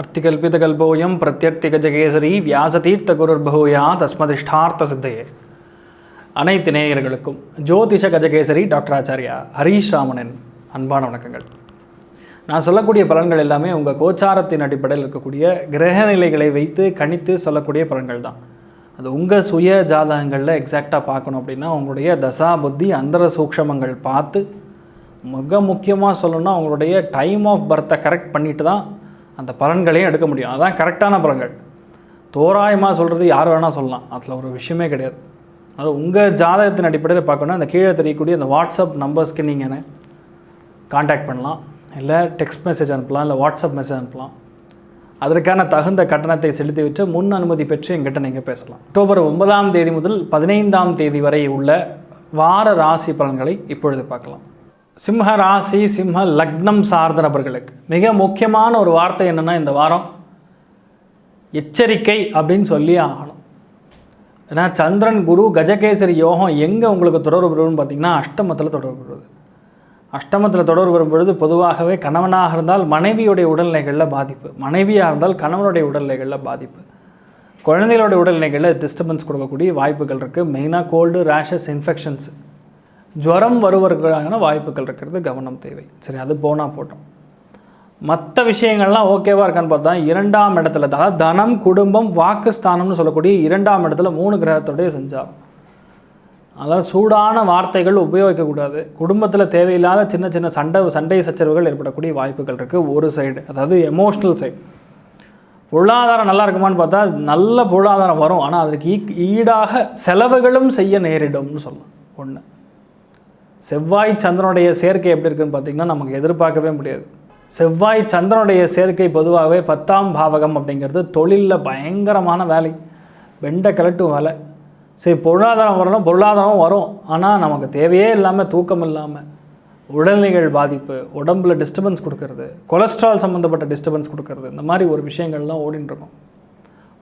அர்த்திகல்பிதகல்போயம் பிரத்யர்த்திகஜகேசரி வியாசதீர்த்த குருர்பூயா தஸ்மதிஷ்டார்த்த சித்தையே அனைத்து நேயர்களுக்கும் ஜோதிஷ கஜகேசரி டாக்டர் ஆச்சாரியா ஹரீஷ் ராமனின் அன்பான வணக்கங்கள். நான் சொல்லக்கூடிய பலன்கள் எல்லாமே உங்கள் கோச்சாரத்தின் அடிப்படையில் இருக்கக்கூடிய கிரக நிலைகளை வைத்து கணித்து சொல்லக்கூடிய பலன்கள் தான். அது உங்கள் சுய ஜாதகங்களில் எக்ஸாக்டாக பார்க்கணும் அப்படின்னா உங்களுடைய தசா புத்தி அந்தர சூக்ஷமங்கள் பார்த்து மிக முக்கியமாக சொல்லணும்னா உங்களுடைய டைம் ஆஃப் பர்த்தை கரெக்ட் பண்ணிட்டு தான் அந்த பலன்களையும் எடுக்க முடியும். அதான் கரெக்டான பலன்கள். தோராயமாக சொல்கிறது யார் வேணால் சொல்லலாம். அதில் ஒரு விஷயமே கிடையாது. அது உங்கள் ஜாதகத்தின் அடிப்படையில் பார்க்கணும் அந்த கீழே தெரியக்கூடிய அந்த வாட்ஸ்அப் நம்பர்ஸ்க்கு நீங்கள் என்ன? காண்டாக்ட் பண்ணலாம். இல்லை டெக்ஸ்ட் மெசேஜ் அனுப்பலாம் இல்லை வாட்ஸ்அப் மெசேஜ் அனுப்பலாம். அதற்கான தகுந்த கட்டணத்தை செலுத்திவிட்டு முன் அனுமதி பெற்று எங்கிட்ட நீங்கள் பேசலாம். அக்டோபர் ஒன்பதாம் தேதி முதல் பதினைந்தாம் தேதி வரை உள்ள வார ராசி பலன்களை இப்பொழுது பார்க்கலாம். சிம்ம ராசி சிம்ம லக்னம் சார்ந்த நபர்களுக்கு மிக முக்கியமான ஒரு வார்த்தை என்னென்னா இந்த வாரம் எச்சரிக்கை அப்படின்னு சொல்லி ஆகணும். ஏன்னா சந்திரன் குரு கஜகேசரி யோகம் எங்கே உங்களுக்கு தொடர்பு பெறும்னு பார்த்தீங்கன்னா அஷ்டமத்தில் தொடர்பு பெறுவது அஷ்டமத்தில் தொடர் வரும் பொழுது பொதுவாகவே கணவனாக இருந்தால் மனைவியுடைய உடல்நிலைகளில் பாதிப்பு. மனைவியாக இருந்தால் கணவனுடைய உடல்நிலைகளில் பாதிப்பு. குழந்தைகளுடைய உடல்நிலைகளில் டிஸ்டர்பன்ஸ் கொடுக்கக்கூடிய வாய்ப்புகள் இருக்குது மெயினாக கோல்டு ரேஷஸ் இன்ஃபெக்ஷன்ஸ் ஜுரம் வருவதற்கான வாய்ப்புகள் இருக்கிறது. கவனம் தேவை. சரி அது போனால் போட்டோம். மற்ற விஷயங்கள்லாம் ஓகேவாக இருக்கான்னு பார்த்தா இரண்டாம் இடத்துல அதாவது தனம் குடும்பம் வாக்குஸ்தானம்னு சொல்லக்கூடிய இரண்டாம் இடத்துல மூணு கிரகத்துடைய செஞ்சாகும் அதனால் சூடான வார்த்தைகள் உபயோகிக்கக்கூடாது. குடும்பத்தில் தேவையில்லாத சின்ன சின்ன சண்டை சண்டை சச்சரவுகள் ஏற்படக்கூடிய வாய்ப்புகள் இருக்குது ஒரு சைடு அதாவது எமோஷ்னல் சைடு பொருளாதாரம் நல்லா இருக்குமான்னு பார்த்தா நல்ல பொருளாதாரம் வரும். ஆனால் அதற்கு ஈ ஈடாக செலவுகளும் செய்ய நேரிடும்னு சொல்லலாம். ஒன்று செவ்வாய் சந்திரனுடைய சேர்க்கை எப்படி இருக்குன்னு பார்த்தீங்கன்னா நமக்கு எதிர்பார்க்கவே முடியாது. செவ்வாய் சந்திரனுடைய சேர்க்கை பொதுவாகவே பத்தாம் பாவகம் அப்படிங்கிறது தொழிலில் பயங்கரமான வேலை. வெண்டை கலட்டும் வேலை. சரி பொருளாதாரம் வரணும் பொருளாதாரம் வரும். ஆனால் நமக்கு தேவையே இல்லாமல் தூக்கம் இல்லாமல் உடல்நிலைகள் பாதிப்பு உடம்புல டிஸ்டர்பன்ஸ் கொடுக்கறது கொலஸ்ட்ரால் சம்மந்தப்பட்ட டிஸ்டர்பன்ஸ் கொடுக்கறது இந்த மாதிரி ஒரு விஷயங்கள்லாம் ஓடின்னு இருக்கும்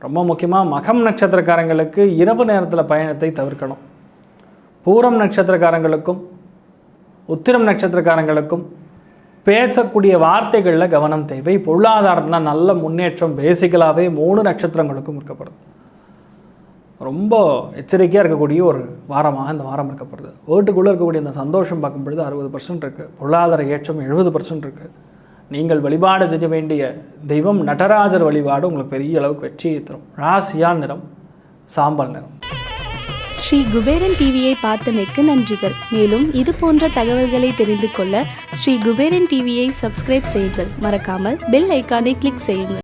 ரொம்ப முக்கியமாக மகம் நட்சத்திரக்காரங்களுக்கு இரவு நேரத்தில் பயணத்தை தவிர்க்கணும். பூரம் நட்சத்திரக்காரங்களுக்கும் உத்திரம் நட்சத்திரக்காரங்களுக்கும் பேசக்கூடிய வார்த்தைகளில் கவனம் தேவை. பொருளாதாரத்தில் நல்ல முன்னேற்றம் பேசிக்கலாகவே மூணு நட்சத்திரங்களுக்கும் இருக்கப்படுது ரொம்ப எச்சரிக்கையாக இருக்கக்கூடிய ஒரு வாரமாக இந்த வாரம் இருக்கப்படுது வீட்டுக்குள்ளே இருக்கக்கூடிய இந்த சந்தோஷம் பார்க்கும் பொழுது அறுபது பர்சன்ட் இருக்குது பொருளாதார ஏற்றம் எழுபது பர்சன்ட் இருக்குது நீங்கள் வழிபாடு செய்ய வேண்டிய தெய்வம் நடராஜர் வழிபாடு உங்களுக்கு பெரிய அளவுக்கு வெற்றியை தரும். ராசியால் நிறம் சாம்பல் நிறம். ஸ்ரீ குபேரன் டிவியை பார்த்தமைக்கு நன்றிகள். மேலும் இது போன்ற தகவல்களை தெரிந்து கொள்ள ஸ்ரீ குபேரன் டிவியை சப்ஸ்கிரைப் செய்யுங்கள். மறக்காமல் பெல் ஐக்கானை கிளிக் செய்யுங்கள்.